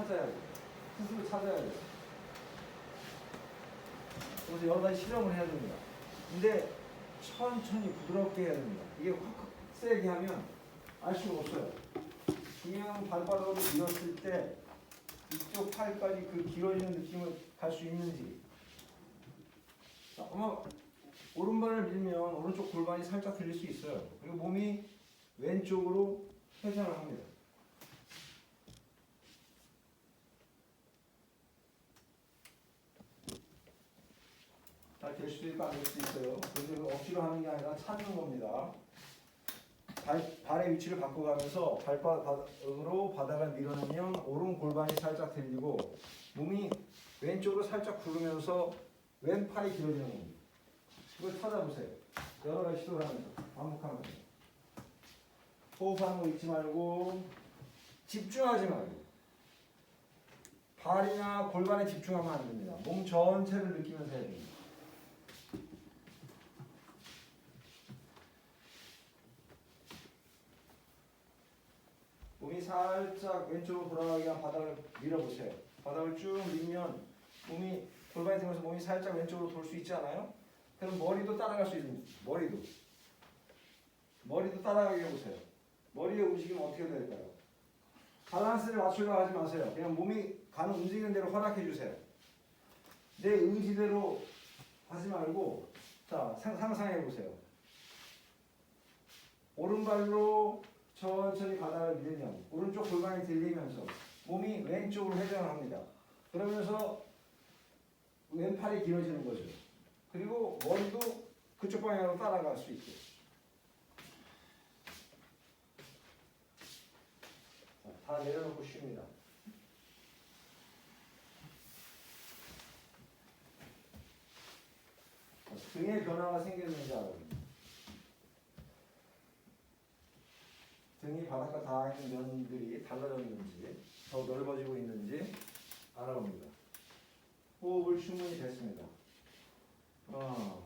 찾아야 돼요. 스스로 찾아야 돼요. 그래서 여러 가지 실험을 해야 됩니다. 근데 천천히 부드럽게 해야 됩니다. 이게 확 세게 하면 알 수가 없어요. 그냥 발바닥으로 밀었을 때 이쪽 팔까지 그 길어지는 느낌을 갈 수 있는지. 자, 아마 오른발을 밀면 오른쪽 골반이 살짝 들릴 수 있어요. 그리고 몸이 왼쪽으로 회전을 합니다. 될 수도 있고 안 될 수도 있어요. 근데 그 억지로 하는 게 아니라 찾는 겁니다. 발, 발의 위치를 바꿔가면서 발바닥으로 바닥을 밀어내면 오른 골반이 살짝 들리고 몸이 왼쪽으로 살짝 구르면서 왼팔이 길어지는 겁니다. 그걸 찾아보세요. 여러 가지 시도를 하면서 반복하면서 호흡하는 거 잊지 말고 집중하지 말고 발이나 골반에 집중하면 안 됩니다. 몸 전체를 느끼면서 해야 됩니다. 몸이 살짝 왼쪽으로 돌아가게 한 바닥을 밀어보세요. 바닥을 쭉 밀면 몸이 골반이 들면서 몸이 살짝 왼쪽으로 돌 수 있지 않아요? 그럼 머리도 따라갈 수 있는 머리도 머리도 따라가게 해보세요. 머리의 움직임은 어떻게 될까요? 밸런스를 맞추려고 하지 마세요. 그냥 몸이 가는 움직이는 대로 허락해 주세요. 내 의지대로 하지 말고 자 상- 상상해 보세요. 오른발로 천천히 바닥을 밀면 오른쪽 골반이 들리면서 몸이 왼쪽으로 회전을 합니다. 그러면서 왼팔이 길어지는 거죠. 그리고 머리도 그쪽 방향으로 따라갈 수 있게. 자, 다 내려놓고 쉽니다. 자, 등에 변화가 생겼는지 알아봅니다. 등이 바닥과 닿아 있는 면들이 달라졌는지 더 넓어지고 있는지 알아봅니다. 호흡을 충분히 됐습니다. 어.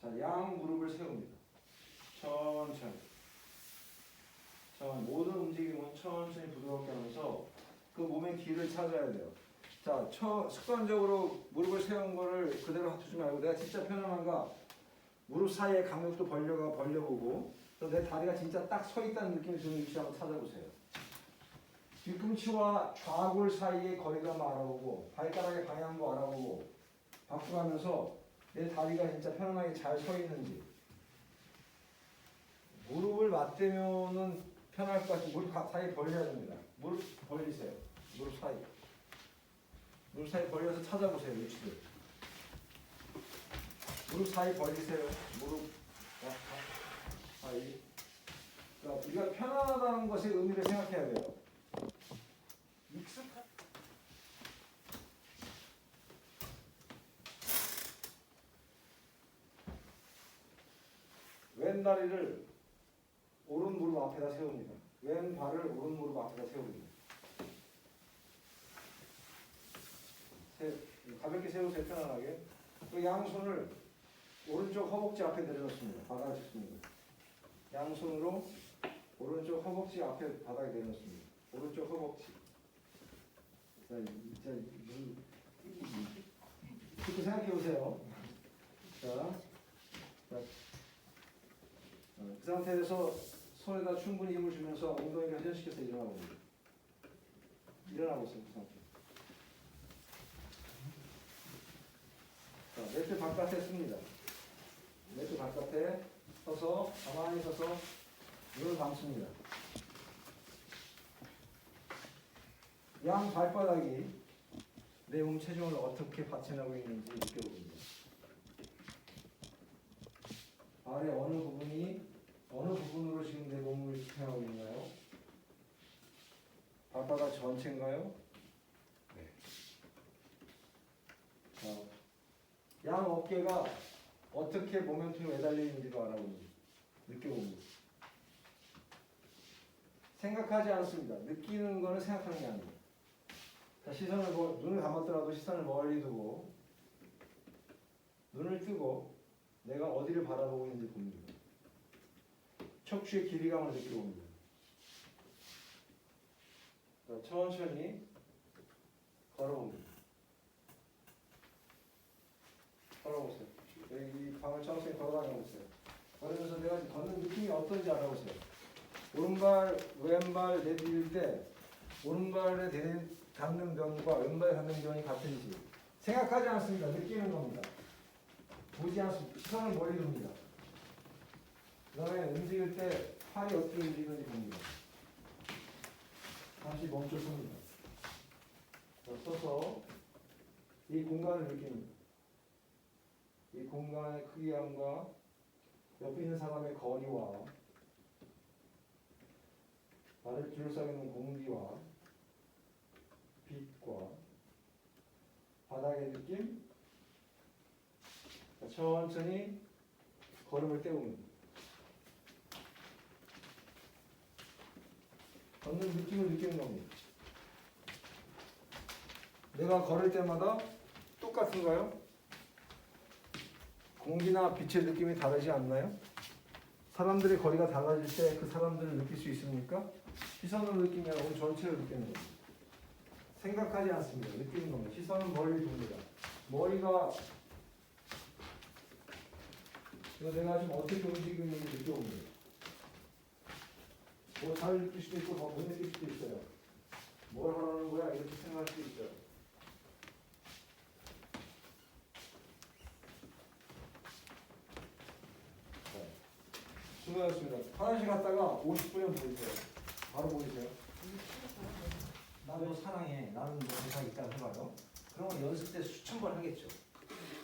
자, 양 무릎을 세웁니다. 천천히. 천 모든 움직임은 천천히 부드럽게 하면서 그 몸의 길을 찾아야 돼요. 자, 처, 습관적으로 무릎을 세운 거를 그대로 두지 말고 내가 진짜 편안한가 무릎 사이의 간격도 벌려가 벌려보고 또내 다리가 진짜 딱 서 있다는 느낌이 드는 위치 한번 찾아보세요. 뒤꿈치와 좌골 사이의 거리감을 알아보고 발가락의 방향도 알아보고 바꾸면서 내 다리가 진짜 편안하게 잘 서 있는지 무릎을 맞대면은 편할 것 같이 무릎 가- 사이 벌려야 됩니다. 무릎 벌리세요. 무릎 사이. 무릎 사이 벌려서 찾아보세요 위치를. 무릎 사이 벌리세요. 무릎 사이. 그러니까 우리가 편안하다는 것의 의미를 생각해야 돼요. 익숙한 왼 다리를 오른 무릎 앞에다 세웁니다. 왼 발을 오른 무릎 앞에다 세웁니다. 세, 가볍게 세우세요 편안하게. 그 양손을 오른쪽 허벅지 앞에 내려놓습니다. 바닥에 짚습니다. 양손으로 오른쪽 허벅지 앞에 바닥에 내려놓습니다. 오른쪽 허벅지. 자, 이- 자, 이- 이- 그렇게 생각해 보세요. 자, 자, 어, 그 상태에서 손에다 충분히 힘을 주면서 엉덩이를 회전시켜서 일어나고 봅니다. 일어나고 있어요, 그 상태. 자, 매트 바깥에 씁니다. 매트 바깥에 서서 가만히 서서 눈을 감습니다. 양 발바닥이 내 몸 체중을 어떻게 받쳐내고 있는지 느껴봅니다. 발의 어느 부분이 어느 부분으로 지금 내 몸을 지탱하고 있나요? 발바닥 전체인가요? 네. 자, 양 어깨가 어떻게 모멘텀에 매달려 있는지도 알아봅니다. 느껴봅니다. 생각하지 않습니다. 느끼는 거는 생각하는 게 아니에요. 자, 시선을 멀- 눈을 감았더라도 시선을 멀리 두고 눈을 뜨고 내가 어디를 바라보고 있는지 봅니다. 척추의 길이감을 느끼고 봅니다. 자, 천천히 걸어봅니다. 걸어보세요. 여기 이 방을 천천히 걸어다녀 보세요. 걸으면서 내가 걷는 느낌이 어떤지 알아보세요. 오른발, 왼발 내디딜 때 오른발에 대- 닿는 변과 왼발에 닿는 변이 같은지 생각하지 않습니다. 느끼는 겁니다. 보지 않습니다. 시선을 멀리 둡니다. 그 다음에 움직일 때 팔이 어떻게 움직이는지 봅니다. 잠시 멈춰 섭니다. 자, 서서 이 공간을 느낍니다. 이 공간의 크기감과 옆에 있는 사람의 거리와 나를 둘러싸고 있는 공기와 빛과 바닥의 느낌 자, 천천히 걸음을 떼봅니다. 걷는 느낌을 느끼는 겁니다. 내가 걸을 때마다 똑같은가요? 공기나 빛의 느낌이 다르지 않나요? 사람들의 거리가 달라질 때 그 사람들을 느낄 수 있습니까? 게 아니라 오늘 전체를 느끼는 겁니다. 생각하지 않습니다. 느끼는 겁니다. 시선은 멀리 둡니다. 머리가 이거 내가 지금 어떻게 움직이는지 느껴봅니다. 뭐잘 느낄 수도 있고 뭐못 느낄 수도 있어요. 뭘 하라는 거야 이렇게 생각할 수도 있어요. 네. 수고하셨습니다. 화장실 갔다가 50분이면 보이세요. 바로 보이세요. 나도 사랑해. 나는 뭐 대사 있다고 해봐요. 그러면 연습 때 수천 번 하겠죠.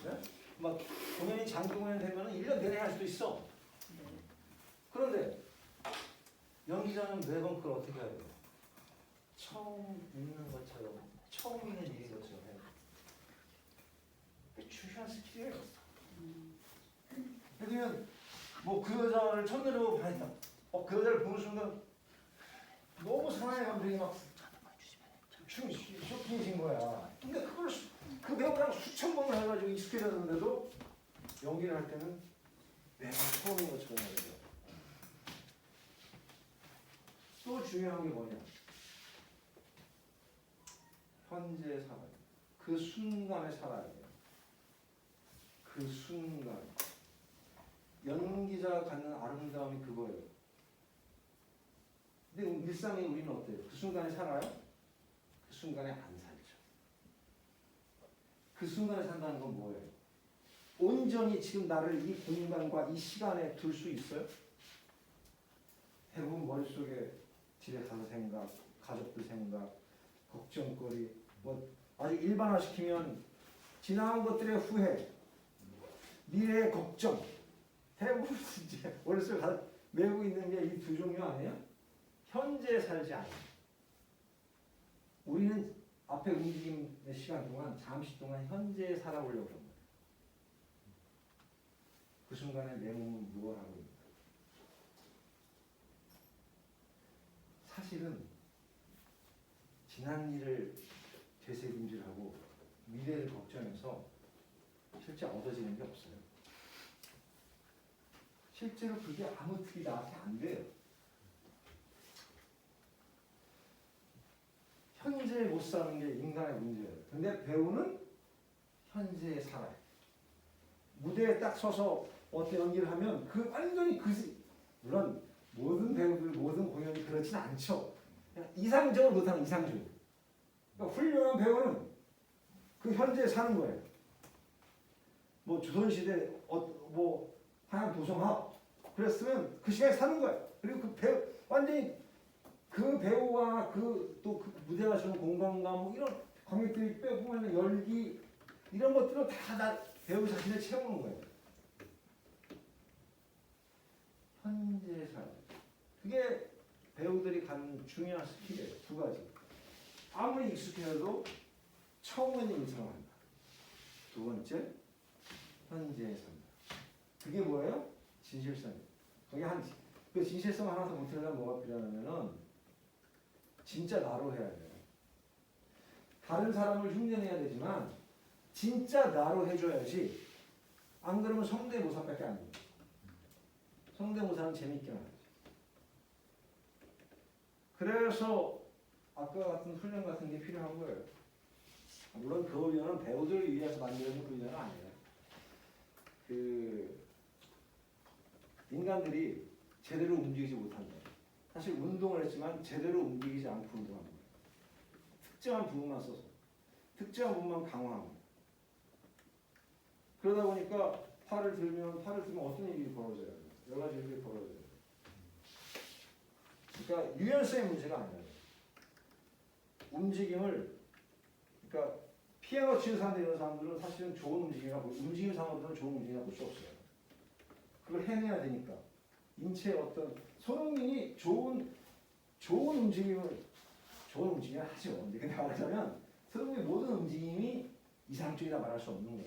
네? 막 공연이 장기 공연 되면 1년 내내 할 수도 있어. 그런데 연기자는 매번 그걸 어떻게 해야 돼요? 처음 있는 것처럼 처음 있는 일인 것처럼 해요. 중요한 스킬이에요. 그러면 뭐 그 여자를 첫눈으로 반했다. 어 그 여자를 보는 순간 너무 사랑의 감정이 막 춤, 쇼핑이신 거야. 근데 그걸 수, 그 배우랑 수천 번을 해가지고 익숙해졌는데도 연기를 할 때는 매번 처음인 것처럼 해야 돼요. 또 중요한 게 뭐냐? 현재 돼. 그 순간에 살아야 돼요. 그 순간. 연기자가 갖는 아름다움이 그거예요. 근데 일상에 우리는 어때요? 그 순간에 살아요? 그 순간에 안 살죠. 그 순간에 산다는 건 뭐예요? 온전히 지금 나를 이 공간과 이 시간에 둘 수 있어요? 대부분 머릿속에 집에 가서 생각, 가족들 생각, 걱정거리, 뭐 아주 일반화시키면 지나간 것들의 후회, 미래의 걱정, 대부분 이제 머릿속에 가 메고 있는 게 이 두 종류 아니에요? 현재 살지 않아요. 우리는 앞에 움직임의 시간 동안 잠시 동안 현재에 살아보려고 합니다. 그 순간에 내 몸은 무엇 하고 있는가? 사실은 지난 일을 되새김질하고 미래를 걱정해서 실제 얻어지는 게 없어요. 실제로 그게 아무 득이 나한테 안 돼요. 현재에 못 사는 게 인간의 문제예요. 근데 배우는 현재에 살아요. 무대에 딱 서서 어떤 연기를 하면 그 완전히 그 시- 물론 모든 배우들 모든 공연이 그렇진 않죠. 이상적으로 못하는 이상적. 그러니까 훌륭한 배우는 그 현재에 사는 거예요. 뭐 조선시대 어, 뭐 하얀 도성학 그랬으면 그 시간에 사는 거예요. 그리고 그 배우 완전히 그 배우와 그 또그 무대가 주는 공간감 뭐 이런 관객들이 빼보면 열기 이런 것들은 다나 배우 자신을 채우는 거예요. 현재 삶. 그게 배우들이 갖는 중요한 스킬이에요. 두 가지. 아무리 익숙해도 처음에는 인상한다. 두 번째, 현재에 산다. 그게 뭐예요? 진실성이에요. 거기 한, 그 진실성 하나 더 못하려면 뭐가 필요하냐면은 진짜 나로 해야 돼요. 다른 사람을 흉내내야 되지만 진짜 나로 해줘야지. 안 그러면 성대모사밖에 안 돼요. 성대모사는 재밌게 하지. 그래서 아까 같은 훈련 같은 게 필요한 거예요. 물론 그 훈련은 배우들을 위해서 만들어진 훈련은 아니에요. 그 인간들이 제대로 움직이지 못한다. 사실 운동을 했지만 제대로 움직이지 않고 운동하는 거예요. 특정한 부분만 써서 특정한 부분만 거예요. 그러다 보니까 팔을 들면 팔을 들면 어떤 일이 벌어져요? 여러 가지 일이 벌어져요. 그러니까 유연성의 문제가 아니에요. 움직임을 그러니까 피아노 치는 사람들 이런 사람들은 사실은 좋은 움직임이나 볼- 움직임 상으로는 좋은 움직임이나 볼수 없어요. 그걸 해내야 되니까 인체의 어떤 손흥민이 좋은 좋은 움직임을 좋은 움직임을 하죠. 근데 말하자면 손흥민의 모든 움직임이 이상적이라 말할 수 없는 거예요.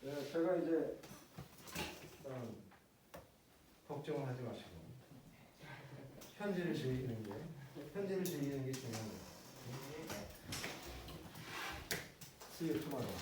네, 제가 이제 음, 걱정을 하지 마시고 현지를 즐기는 게 현지를 즐기는 게 중요한 거예요. See you tomorrow.